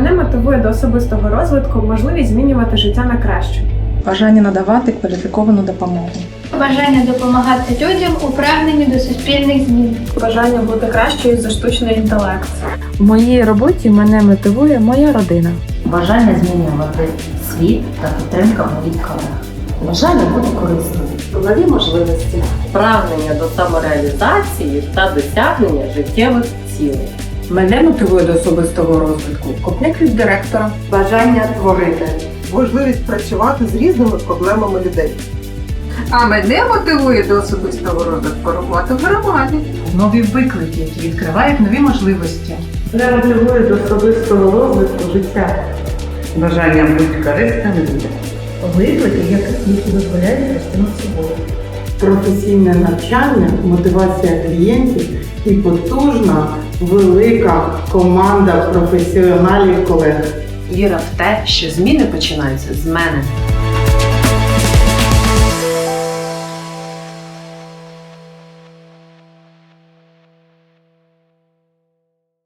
мотивує до особистого розвитку можливість змінювати життя на краще. Бажання надавати кваліфіковану допомогу. Бажання допомагати людям у прагненні до суспільних змін. Бажання бути кращою за штучний інтелект. В моїй роботі мене мотивує моя родина. бажання змінювати світ та підтримка моїх колег, бажання бути корисним, нові можливості, прагнення до самореалізації та досягнення життєвих цілей. Мене мотивує до особистого розвитку, копняк від директора, бажання творити. можливість працювати з різними проблемами людей. А мене мотивує до особистого розвитку роботи в громаді. нові виклики, які відкривають нові можливості. Мене мотивує до особистого розвитку життя. бажання бути корисним людям. Виклики, які дозволяють рости над собою. Професійне навчання, мотивація клієнтів і потужна велика команда професіоналів колег. Віра в те, що зміни починаються з мене.